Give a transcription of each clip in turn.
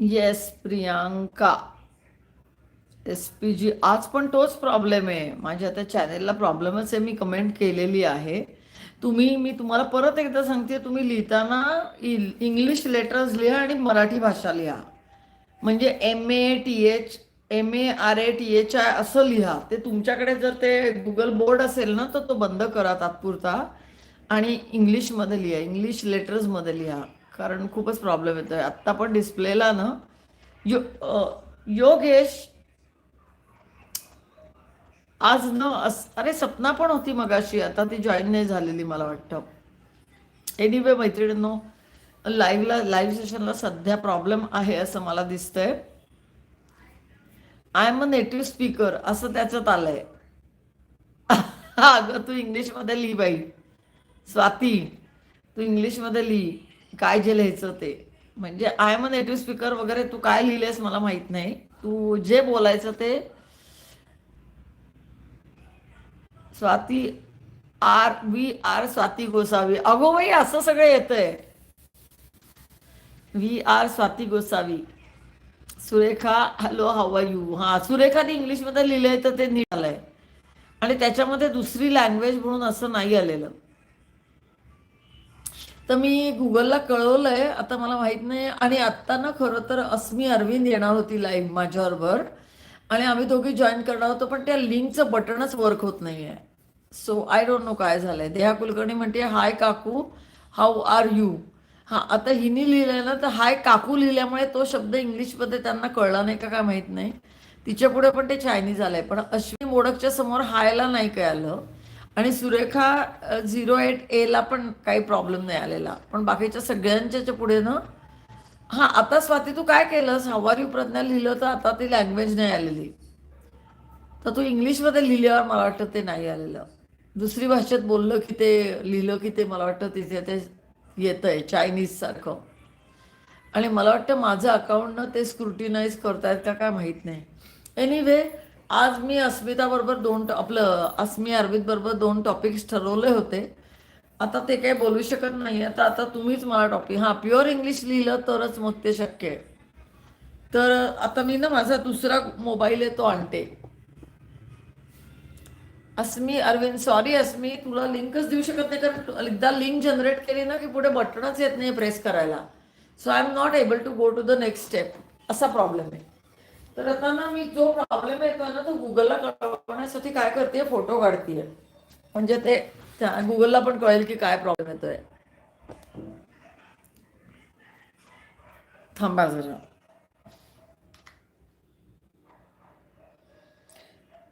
Yes Priyanka. S P G आज पण तोच प्रॉब्लेम आहे. माझ्या आता चॅनेलला प्रॉब्लेमच आहे. मी कमेंट केलेली आहे. तुम्ही मी तुम्हाला परत एकदा सांगते तुम्ही लिहिताना इंग्लिश लेटर्स लिहा आणि मराठी भाषा लिहा. म्हणजे M A T H M A R A T H I असं लिहा. ते तुमच्याकडे जर ते गुगल बोर्ड असेल ना तर तो बंद करा तात्पुरता. आणि इंग्लिशमध्ये लिहा. इंग्लिश लेटर्समध्ये लिहा. कारण खूपच प्रॉब्लेम येतोय. आत्ता पण डिस्प्लेला ना यो योगेश आज न अस अरे सपना पण होती मगाशी. आता ती जॉईन नाही झालेली मला वाटतं. एनिवे मैत्रिणींनो लाईव्हला लाईव्ह सेशनला सध्या प्रॉब्लेम आहे असं मला दिसतंय. I am a native speaker असं त्याच्यात आलंय. अगं तू इंग्लिशमध्ये लिही बाई. स्वाती तू इंग्लिशमध्ये लिही काय जे लिहायचं ते. म्हणजे I am a native speaker वगैरे तू काय लिहिलेस मला माहीत नाही. तू जे बोलायचं ते Swati R V R Swati Gosavi. अगो बाई असं सगळं येतंय. V R Swati Gosavi. Surekha hello how are you हा सुरेखाने इंग्लिशमध्ये लिहिलंय तर ते निघालंय आणि त्याच्यामध्ये दुसरी लँग्वेज म्हणून असं नाही आलेलं. तर मी गुगलला कळवलंय आता मला माहीत नाही. आणि आत्ता ना खरं तर अस्मी अरविंद येणार होती लाईव्ह माझ्याबरोबर. आणि आम्ही दोघी जॉईन करणार होतो पण त्या लिंकचं बटनच वर्क होत नाहीये. सो आय डोंट नो काय झालंय. देहा कुलकर्णी म्हणते हाय काकू. हाऊ आर यू हा आता हिने लिहिलंय ना तर हाय काकू लिहिल्यामुळे तो शब्द इंग्लिशमध्ये त्यांना कळला नाही का काय माहीत नाही. तिच्या पुढे पण ते चायनीज आलंय. पण अश्विनी मोडकच्या समोर हायला नाही काय आलं आणि सुरेखा झिरो एट एला पण काही प्रॉब्लेम नाही आलेला. पण बाकीच्या सगळ्यांच्या पुढे ना हा आता स्वाती तू काय केलंस? हवारी प्रज्ञा? लिहिलं तर आता ती लँग्वेज नाही आलेली. तर तू इंग्लिशमध्ये लिहिल्यावर मला वाटतं ते नाही आलेलं. दुसरी भाषेत बोललं की ते लिहिलं की ते मला वाटतं तिथे ते येतं आहे चायनीज सारखं. आणि मला वाटतं माझं अकाउंटनं ते स्क्रुटिनाइज करतायत का काय माहीत नाही. एनिवे आज मी अस्मिताबरोबर दोन आपलं अस्मी अरविंद बरोबर दोन टॉपिक्स ठरवले होते. आता ते काही बोलू शकत नाही आता आता तुम्हीच मला टॉपिक हां प्युअर इंग्लिश लिहिलं तरच मग ते शक्य आहे. तर आता मी ना माझा दुसरा मोबाईल आहे तो आणते. अस्मी अरविंद सॉरी अस्मी तुला लिंकच देऊ शकत नाही कारण एकदा लिंक जनरेट केली ना की पुढे बटनच येत नाही प्रेस करायला. So I am not able to go to the next step असा प्रॉब्लेम आहे. तर मी जो प्रॉब्लेम येतो ना तो गुगलला कळवण्यासाठी काय करते फ़ोटो काढतीये. म्हणजे ते गुगलला पण कळेल की काय प्रॉब्लेम येतोय. थांबा जरा.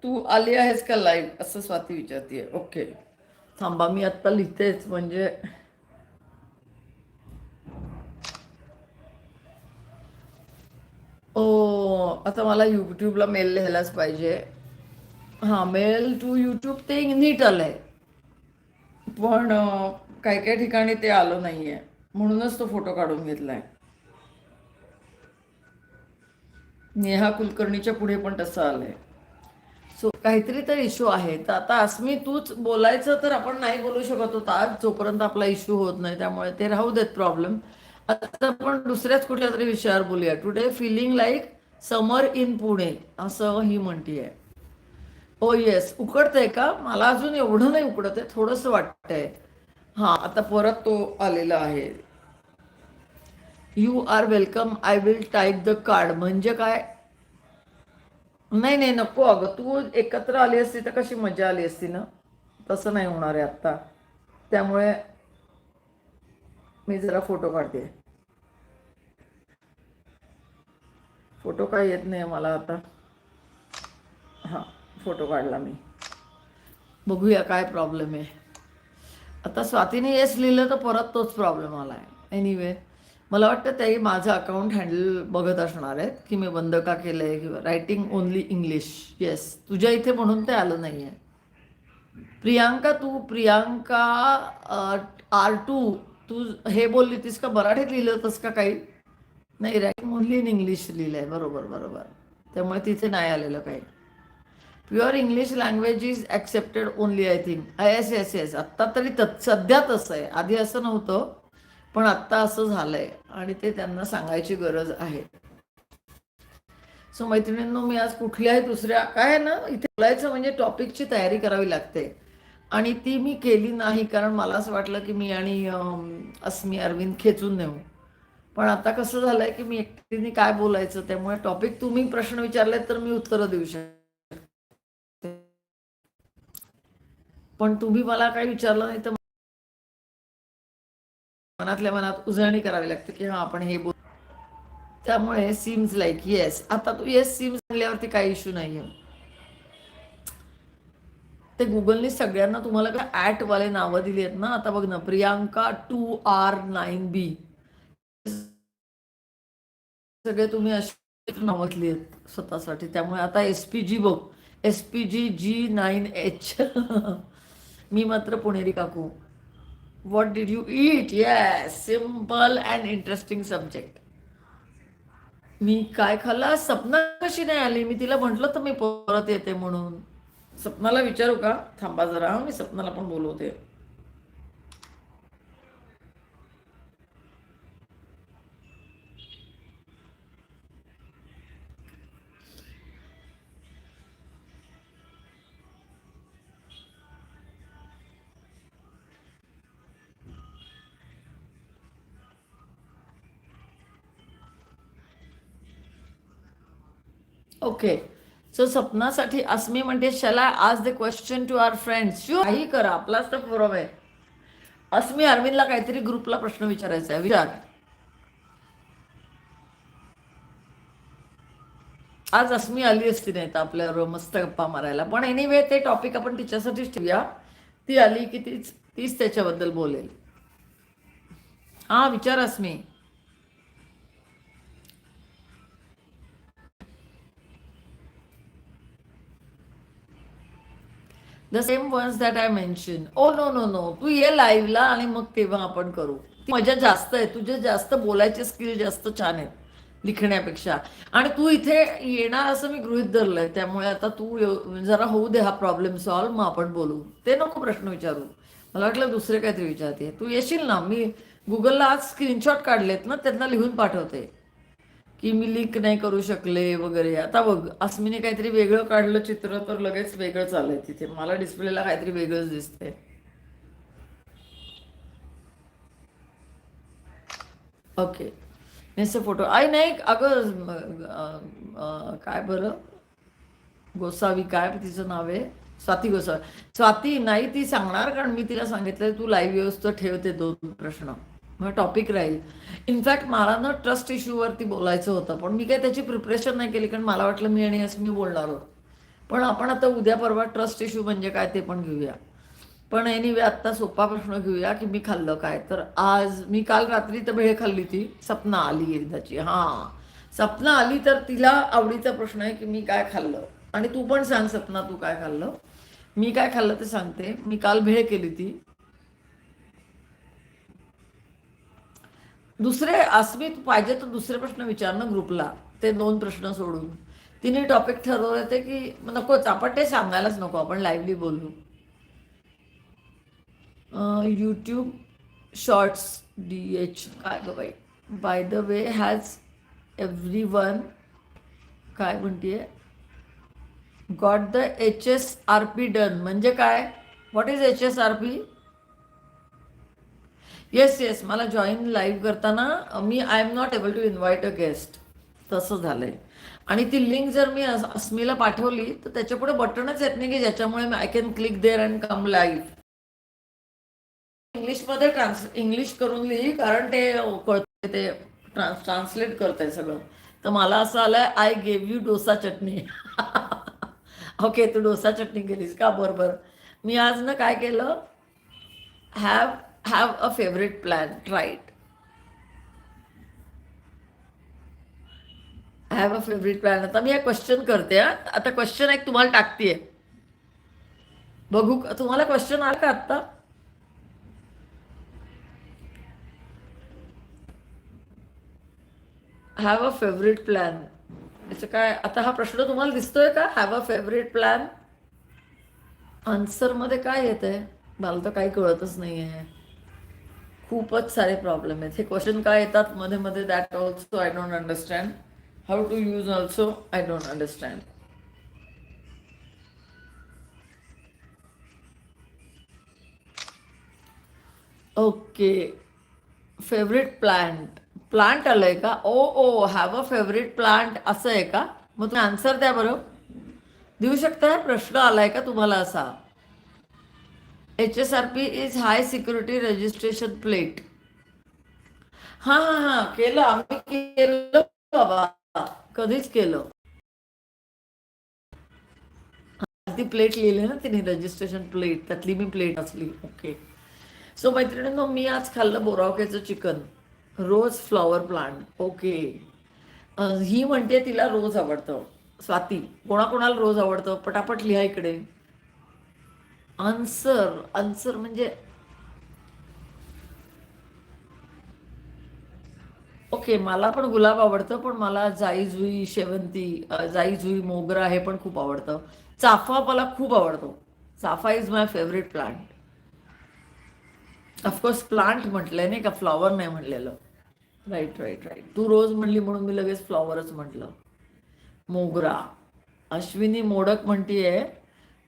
तू आली आहेस का लाईव्ह असं स्वाती विचारतीये. ओके थांबा, मी आत्ता लिहितेच. म्हणजे आता मला यूट्यूबला मेल लिहायलाच पाहिजे. हां मेल टू यूट्यूब ते नीट आलंय. पण काही काही ठिकाणी ते आलं नाहीये. म्हणूनच तो फोटो काढून घेतलाय. नेहा कुलकर्णीच्या पुढे पण तसं आलंय. सो काहीतरी तर इश्यू आहे. तर आता अस्मी तूच बोलायचं तर आपण नाही बोलू शकत होता आज. जोपर्यंत आपला इश्यू होत नाही त्यामुळे ते राहू देत प्रॉब्लेम आता आपण दुसऱ्याच कुठल्या तरी विषयावर बोलूया. Today feeling like summer in Pune असं ही म्हणतीये. हो येस उकडतंय का? मला अजून एवढं नाही उकडत आहे थोडंसं वाटतंय. हां आता परत तो आलेला आहे. You are welcome I will type the card म्हणजे काय? नाही नाही नको अगं तू एकत्र आली असती तर कशी मजा आली असती ना? तसं नाही होणार आहे आत्ता. त्यामुळे मी जरा फोटो काढते. फोटो काय येत नाही मला आता. हां फोटो काढला मी. बघूया काय प्रॉब्लेम आहे. आता स्वातीने येस लिहिलं तर परत तोच प्रॉब्लेम आला आहे एनिवे मला वाटतं त्याही माझं अकाउंट हँडल बघत असणार आहेत की मी बंद का केलं आहे किंवा रायटिंग ओनली इंग्लिश येस तुझ्या इथे म्हणून ते आलं नाही आहे प्रियांका तू प्रियांका आर टू तू हे बोलली तीस का? मराठीत लिहिलं होतंस का काही? नाही रायटिंग ओनली इन इंग्लिश लिहिलं आहे बरोबर बरोबर. त्यामुळे तिथे नाही आलेलं काही. Pure English language is accepted only I think yes yes yes आत्ता तरी तत् सध्या तसं आहे. आधी असं नव्हतं पण आत्ता असं झालंय. आणि ते त्यांना सांगायची गरज आहे. सो मैत्रिणींनो मी आज कुठल्याही दुसऱ्या काय आहे ना इथे बोलायचं म्हणजे टॉपिकची तयारी करावी लागते. आणि ती मी केली नाही कारण मला असं वाटलं की मी आणि अस्मी अरविंद खेचून नेऊ. पण आता कसं झालंय की मी एकटीने काय बोलायचं त्यामुळे टॉपिक तुम्ही प्रश्न विचारले तर मी उत्तरं देऊ शकते. पण तुम्ही मला काही विचारलं नाही तर मनातल्या मनात उजळणी करावी लागते की हा आपण हे बोल त्यामुळे सीम्स लाईक येस आता तू येस सीम्स सांगल्यावरती काही इश्यू नाहीये. ते गुगलने सगळ्यांना तुम्हाला काय ऍट वाले नावं दिली आहेत ना? आता बघ ना Priyanka two R nine B सगळे तुम्ही असे नावतली आहेत स्वतःसाठी. त्यामुळे आता एस पी जी बघ. S P G G nine H मी मात्र पुणेरी काकू. What did you eat yes simple and interesting subject मी काय खाल्ला? सपना कशी नाही आली? मी तिला म्हंटल तर मी परत येते म्हणून. सपनाला विचारू का? थांबा जरा मी सपनाला पण बोलवते. ओके सो स्वप्नासाठी अस्मी म्हणते शला आज the question to our friends shoe काही करा आपलाच तर फोरम आहे. अस्मी अरविंदला काहीतरी ग्रुपला प्रश्न विचारायचा आहे. विचार. आज अस्मी आली असती नाही तर आपल्या मस्त गप्पा मारायला. पण एनिवे ते टॉपिक आपण तिच्यासाठीच ठेवूया. ती आली की तीच तीच त्याच्याबद्दल बोलेल. हा विचार Asmi. The same ones that I mention oh no no no तू ये लाईव्हला आणि मग तेव्हा आपण करू. ती मजा जास्त आहे. तुझे जास्त बोलायचे स्किल जास्त छान आहेत लिखण्यापेक्षा. आणि तू इथे येणार असं मी गृहित धरलंय. त्यामुळे आता तू जरा होऊ दे हा प्रॉब्लेम सॉल्व मग आपण बोलू. ते नको प्रश्न विचारू. मला वाटलं दुसरे काहीतरी विचारते. तू येशील ना? मी गुगलला आज स्क्रीनशॉट काढलेत ना त्यांना लिहून पाठवते. की मी लिंक नाही करू शकले वगैरे. आता बघ अस्मिने काहीतरी वेगळं काढलं चित्र तर लगेच वेगळं चाललंय तिथे. मला डिस्प्लेला काहीतरी वेगळंच दिसतंय. ओके नेसे फोटो आई नाही अगं काय बरं? गोसावी काय तिचं नाव आहे? स्वाती गोसावी. स्वाती नाही ती सांगणार कारण मी तिला सांगितलं तू लाईव्ह व्यवस्था ठेवते दोन प्रश्न. मग टॉपिक राहील. इनफॅक्ट मला ना ट्रस्ट इश्यूवरती बोलायचं होतं पण मी काय त्याची प्रिपरेशन नाही केली कारण मला वाटलं मी आणि असं मी बोलणार होत पण आपण आता उद्या परवा ट्रस्ट इश्यू म्हणजे काय ते पण घेऊया. पण एनिवे आत्ता सोपा प्रश्न घेऊया की मी खाल्लं काय. तर आज मी काल रात्री तर भेळ खाल्ली ती सपना आली एकदाची. हां. सपना आली तर तिला आवडीचा प्रश्न आहे की मी काय खाल्लं. आणि तू पण सांग सपना तू काय खाल्लं? मी काय खाल्लं ते सांगते. मी काल भेळ केली ती. दुसरे अस्मित पाहिजे तर दुसरे प्रश्न विचारणं ग्रुपला. ते दोन प्रश्न सोडून. तिने टॉपिक ठरवले ते की नकोच आपण ते सांगायलाच नको आपण लाईव्हली बोलू. यूट्यूब शॉर्ट्स डी एच काय ग बाई? By the way has every one काय म्हणतीये? Got the H S R P done म्हणजे काय? What is H S R P yes yes मला जॉईन लाईव्ह करताना मी I am not able to invite a guest तसं झालंय. आणि ती लिंक जर मी अस्मीला पाठवली तर त्याच्या पुढे बटनच येत नाही की ज्याच्यामुळे I can click there and come live इंग्लिशमध्ये ट्रान्स इंग्लिश करून लिही कारण ते कळते ते ट्रान्स ट्रान्सलेट करतंय सगळं. तर मला असं आलंय I gave you dosa chutney. Okay तू डोसा चटणी केलीस का? बरोबर मी आज ना काय केलं? Have have a favourite plan right have a favourite plan आता मी एक क्वेश्चन करते हा. आता क्वेश्चन एक तुम्हाला टाकते बघू तुम्हाला क्वेश्चन आला का आत्ता? हॅव अ फेवरेट प्लॅन याचं काय आता हा प्रश्न तुम्हाला दिसतोय का? हॅव अ फेवरेट प्लॅन आन्सरमध्ये काय येत आहे मला तर काही कळतच नाही आहे खूपच सारे प्रॉब्लेम आहेत. हे क्वेश्चन काय येतात? मध्ये मध्ये that also I don't understand how to use also I don't understand okay favourite plant plant आलंय का? ओ ओ हॅव अ फेवरेट प्लांट असं आहे का? मग तुम्ही आन्सर द्या बरोबर देऊ शकता? प्रश्न आलाय का तुम्हाला असा? H S R P is high security registration plate हां हां हां केलं आम्ही केलं बाबा. कधीच केलं. ती प्लेट लिहिली ना तिने रजिस्ट्रेशन प्लेट त्यातली मी प्लेट असली. ओके सो मैत्रिणींनो मी आज खाल्लं बोरावक्याचं chicken. Rose flower plant okay ही म्हणते तिला रोज आवडतं. स्वाती. कोणाकोणाला रोज आवडतं? पटापट लिहा इकडे. आन्सर आन्सर म्हणजे ओके मला पण गुलाब आवडतं पण मला जाई जुई शेवंती जाई जुई मोगरा हे पण खूप आवडतं. चाफा मला खूप आवडतो. चाफा is my favourite plant of course plant म्हटलंय नाही का फ्लॉवर नाही म्हटलेलं राईट राईट राईट तू रोज म्हणली म्हणून मी लगेच फ्लॉवरच म्हटलं. मोगरा. अश्विनी मोडक म्हणतीये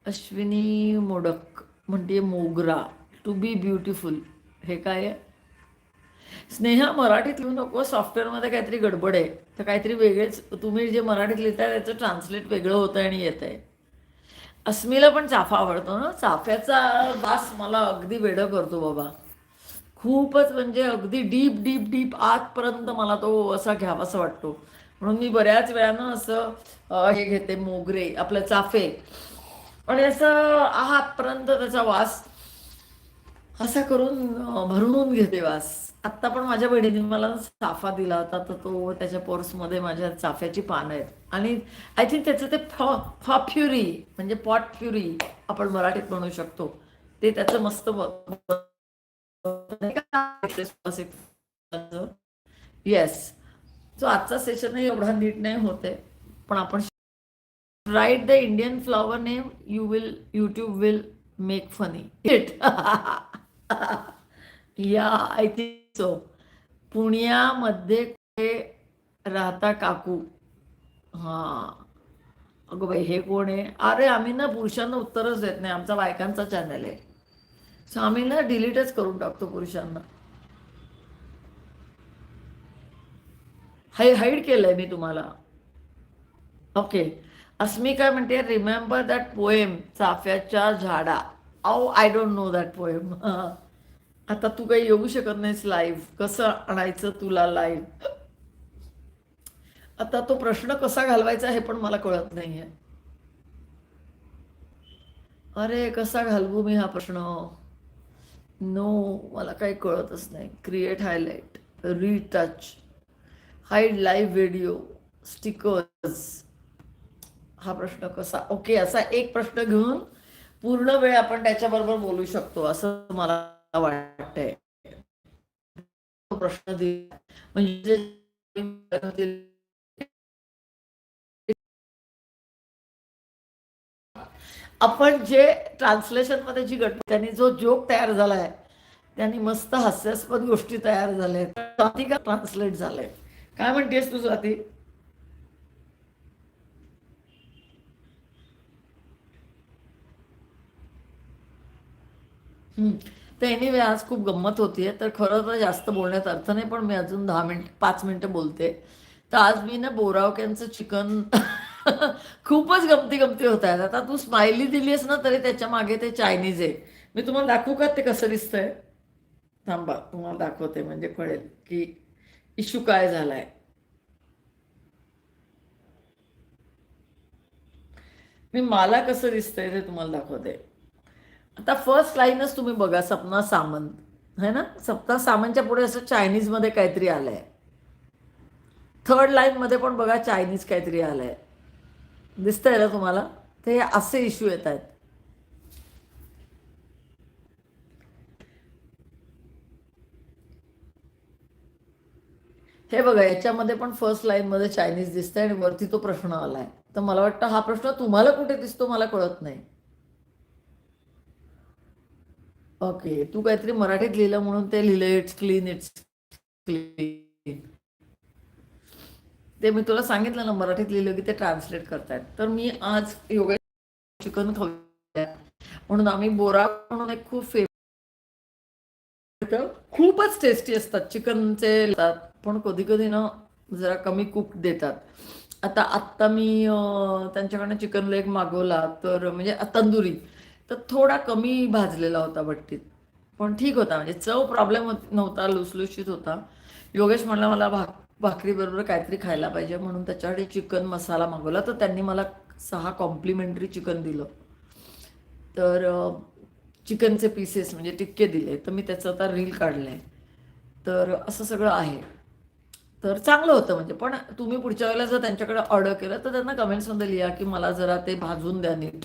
अश्विनी मोडक म्हणते मोगरा टू बी ब्युटिफुल हे काय आहे? स्नेहा मराठीत लिहू नको सॉफ्टवेअरमध्ये काहीतरी गडबड आहे. तर काहीतरी वेगळेच तुम्ही जे मराठीत लिहिताय त्याचं ट्रान्सलेट वेगळं होतं आणि येत आहे अस्मीला पण चाफा आवडतो ना? चाफ्याचा वास मला अगदी वेडं करतो बाबा. खूपच म्हणजे अगदी डीप डीप डीप आतपर्यंत मला तो असा घ्यावासा वाटतो. म्हणून मी बऱ्याच वेळानं असं हे घेते मोगरे आपलं चाफे. आणि असं आहातपर्यंत त्याचा वास असा करून भरून घेते वास आत्ता पण माझ्या बहिणीने मला चाफा दिला होता तर तो त्याच्या पोर्समध्ये माझ्या चाफ्याची पानं आहेत आणि आय थिंक त्याचं ते फॉ फ्युरी म्हणजे पॉट फ्युरी आपण मराठीत म्हणू शकतो ते त्याचं मस्त येस सो आजचा सेशन एवढा नीट नाही होते पण आपण write the Indian flower name you will YouTube will make funny it या आय थिंक सो पुण्यामध्ये कुठे राहता काकू हां अगं बाई हे कोण आहे अरे आम्ही ना पुरुषांना उत्तरच देत नाही आमचा बायकांचा चॅनल आहे सो आम्ही ना डिलीटच करून टाकतो पुरुषांना हाय हाईड केलंय मी तुम्हाला ओके अस्मिका काय म्हणते रिमेंबर दॅट पोएम चाफ्याच्या झाडा. आव I don't know that poem आता तू काही येऊ शकत नाहीस लाईव्ह कसं आणायचं तुला लाईव्ह आता तो प्रश्न कसा घालवायचा हे पण मला कळत नाहीये. अरे कसा घालवू मी हा प्रश्न? नो मला काही कळतच नाही. Create highlight retouch hide live video stickers हा प्रश्न कसा? ओके असा एक प्रश्न घेऊन पूर्ण वेळ आपण त्याच्याबरोबर बोलू शकतो असं मला वाटतंय. प्रश्न दिला म्हणजे आपण जे ट्रान्सलेशनमध्ये जी गट त्यांनी जो जोक तयार झालाय त्यांनी मस्त हास्यास्पद गोष्टी तयार झाल्या स्वाती का ट्रान्सलेट झालंय? काय म्हणतेस तू स्वाती? तर एनिवे आज खूप गंमत होतीये तर खरं तर जास्त बोलण्यात अर्थ नाही पण मी अजून दहा मिनिट पाच मिनिटं बोलते. तर आज मी ना बोरावक्यांचं चिकन खूपच गमती गमती होत आहेत. आता तू स्माइली आहेस ना तरी त्याच्यामागे ते चायनीज आहे. मी तुम्हाला दाखवू का ते कसं दिसतंय? थांबा तुम्हाला दाखवते म्हणजे कळेल की इश्यू काय झालाय. मी मला कसं दिसतंय ते तुम्हाला दाखवते. आता फर्स्ट लाईनच तुम्ही बघा सपना सामंत. है ना? सपना सामंतच्या पुढे असं चायनीजमध्ये काहीतरी आलंय. थर्ड लाईनमध्ये पण बघा चायनीज काहीतरी आलंय. दिसतंय ना तुम्हाला? ते असे इश्यू येत आहेत. हे बघा याच्यामध्ये पण फर्स्ट लाईनमध्ये चायनीज दिसतंय आणि वरती तो प्रश्न आलाय. तर मला वाटतं हा प्रश्न तुम्हाला कुठे दिसतो मला कळत नाही. ओके. तू काहीतरी मराठीत लिहिलं म्हणून ते लिहिलं इट्स क्लीन इट्स क्लीन ते मी तुला सांगितलं ना मराठीत लिहिलं की ते ट्रान्सलेट करतायत. तर मी आज योगा चिकन खाऊया. म्हणून आम्ही बोरा म्हणून एक खूप फेमस खूपच टेस्टी असतात. चिकनचे पण कधी कधी ना जरा कमी कुक देतात. आता आत्ता मी त्यांच्याकडनं चिकन लेग मागवला तर म्हणजे तंदुरी. तर थोडा कमी भाजलेला होता भट्टीत पण ठीक होता म्हणजे चव प्रॉब्लेम नव्हता लुसलुशीत होता. योगेश म्हणला मला भाक भाकरीबरोबर काहीतरी खायला पाहिजे म्हणून त्याच्यासाठी चिकन मसाला मागवला. तर त्यांनी मला सहा कॉम्प्लिमेंटरी चिकन दिलं. तर चिकनचे पीसेस म्हणजे टिक्के दिले. तर मी त्याचं आता रील काढलं आहे तर असं सगळं आहे. तर चांगलं होतं म्हणजे. पण तुम्ही पुढच्या वेळेला जर त्यांच्याकडे ऑर्डर केलं तर त्यांना कमेंट्समध्ये लिहा की मला जरा ते भाजून द्या नीट.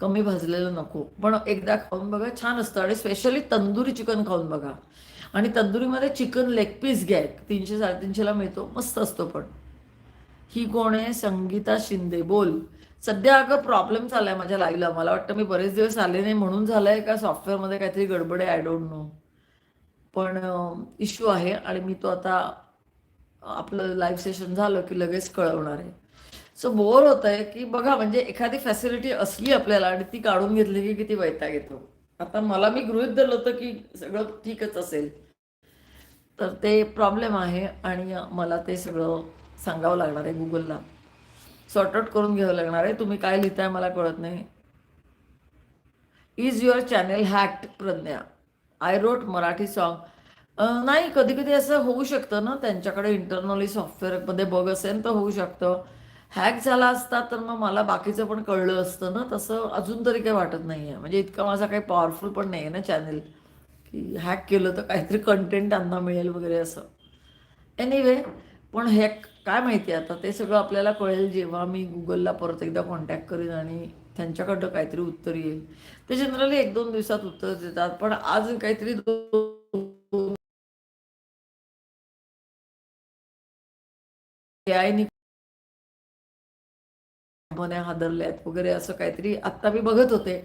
कमी भाजलेलं नको. पण एकदा खाऊन बघा छान असतं. आणि स्पेशली तंदुरी चिकन खाऊन बघा. आणि तंदुरीमध्ये चिकन लेग पीस घ्या. एक. तीनशे साडेतीनशेला मिळतो. मस्त असतो पण. ही कोण आहे? संगीता शिंदे. बोल. सध्या अगं प्रॉब्लेम चाललाय माझ्या लाईव्हला मला वाटतं मी बरेच दिवस आले नाही. म्हणून झालंय का सॉफ्टवेअरमध्ये काहीतरी गडबड आहे आय डोंट नो पण इश्यू आहे. आणि मी तो आता आपलं लाईव्ह सेशन झालं की लगेच कळवणार आहे. सो बोर होत आहे की बघा म्हणजे एखादी फॅसिलिटी असली आपल्याला आणि ती काढून घेतली की किती वैताग येतो. आता मला मी गृहित धरलं होतं की सगळं ठीकच असेल. तर ते प्रॉब्लेम आहे आणि मला ते सगळं सांगावं लागणार आहे गुगलला सॉर्ट आउट करून घ्यावं लागणार आहे. तुम्ही काय लिहिताय मला कळत नाही. Is your channel hacked Pragya? I wrote Marathi song नाही कधी कधी असं होऊ शकतं ना त्यांच्याकडे इंटरनली सॉफ्टवेअरमध्ये बग असेल तर होऊ शकतं. हॅक झाला असता तर मग मला बाकीचं पण कळलं असतं ना. तसं अजून तरी काही वाटत नाही आहे म्हणजे इतका माझा काही पॉवरफुल पण नाही आहे ना चॅनेल की हॅक केलं तर काहीतरी कंटेंट त्यांना मिळेल वगैरे असं. एनिवे पण हे काय माहिती आता? ते सगळं आपल्याला कळेल जेव्हा मी गुगलला परत एकदा कॉन्टॅक्ट करीन आणि त्यांच्याकडं काहीतरी उत्तर येईल. ते जनरली एक दोन दिवसात उत्तर देतात. पण आज काहीतरी आयनी मन्या मने हादरल्यात वगैरे असं काहीतरी. आत्ता मी बघत होते.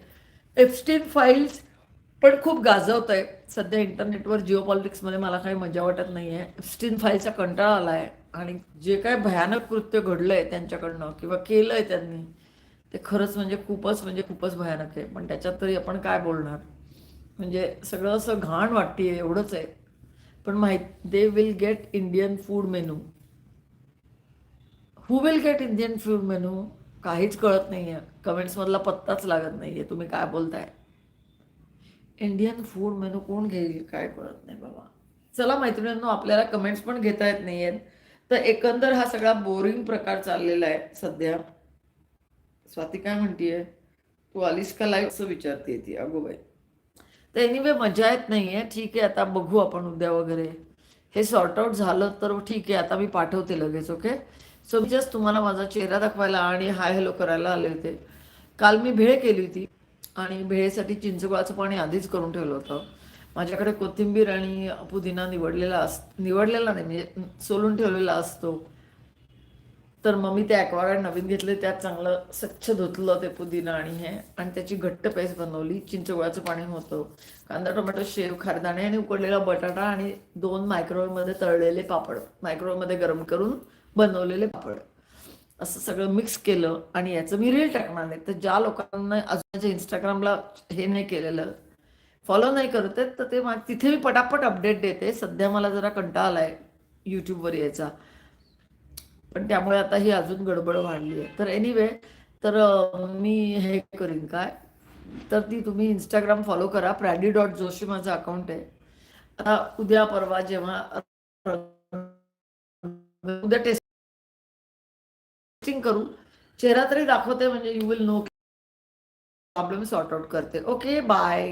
एफस्टीन फाईल्स पण खूप गाजवत आहे सध्या इंटरनेटवर जिओ पॉलिटिक्समध्ये मला काही मजा वाटत नाही आहे एफस्टीन फाईलचा कंटाळा आला आहे आणि जे काय भयानक कृत्य घडलं आहे त्यांच्याकडनं किंवा केलं आहे त्यांनी ते खरंच म्हणजे खूपच म्हणजे खूपच भयानक आहे. पण त्याच्यात तरी आपण काय बोलणार? म्हणजे सगळं असं घाण वाटते एवढंच आहे. पण माहीत they will get Indian food menu who will get Indian food menu काहीच कळत नाही आहे कमेंट्समधला पत्ताच लागत नाही आहे तुम्ही काय बोलताय? इंडियन फूड मेनू कोण घेईल? काय कळत नाही बाबा. चला मैत्रिणींनो आपल्याला कमेंट्स पण घेता येत नाही आहेत तर एकंदर हा सगळा बोरिंग प्रकार चाललेला आहे सध्या. स्वाती काय म्हणतीये? तू आलीस का लाईव्ह असं विचारते ती अगो बाई. तर एनिवे मजा येत नाही आहे ठीक आहे आता बघू आपण उद्या वगैरे. हे सॉर्ट आउट झालं तर ठीक आहे आता मी पाठवते लगेच ओके सो मी जस्ट तुम्हाला माझा चेहरा दाखवायला आणि हाय हॅलो करायला आले होते. काल मी भेळ केली होती आणि भेळेसाठी चिंचगुळाचं पाणी आधीच करून ठेवलं होतं. माझ्याकडे कोथिंबीर आणि पुदिना निवडलेला अस निवडलेला नाही म्हणजे सोलून ठेवलेला असतो. तर मग मी ते ॲक्वागार्ड नवीन घेतले त्यात चांगलं स्वच्छ धुतलं ते पुदिना आणि हे. आणि त्याची घट्ट पेस्ट बनवली चिंचगुळाचं पाणी होतं. कांदा टोमॅटो शेव खारदाणे आणि उकडलेला बटाटा आणि दोन मायक्रोवेव्हमध्ये तळलेले पापड. मायक्रोवेव्हमध्ये गरम करून बनवलेले पापड. असं सगळं मिक्स केलं आणि याचं मी रील टाकणार नाही तर ज्या लोकांना अजून इंस्टाग्रामला हे नाही केलेलं फॉलो नाही करत आहेत तर ते मा- तिथे मी पटापट अपडेट देते. सध्या मला जरा कंटाळा आलाय यूट्यूबवर यायचा. पण त्यामुळे आता ही अजून गडबड वाढली आहे. तर एनिवे तर मी हे करीन काय? तर ती तुम्ही इंस्टाग्राम फॉलो करा. प्रॅडी डॉट जोशी माझं अकाउंट आहे. आता उद्या परवा जेव्हा उद्या टेस्ट टेस्टिंग करू. चेहरा तरी दाखवते म्हणजे you will know problem sort out करते. Okay bye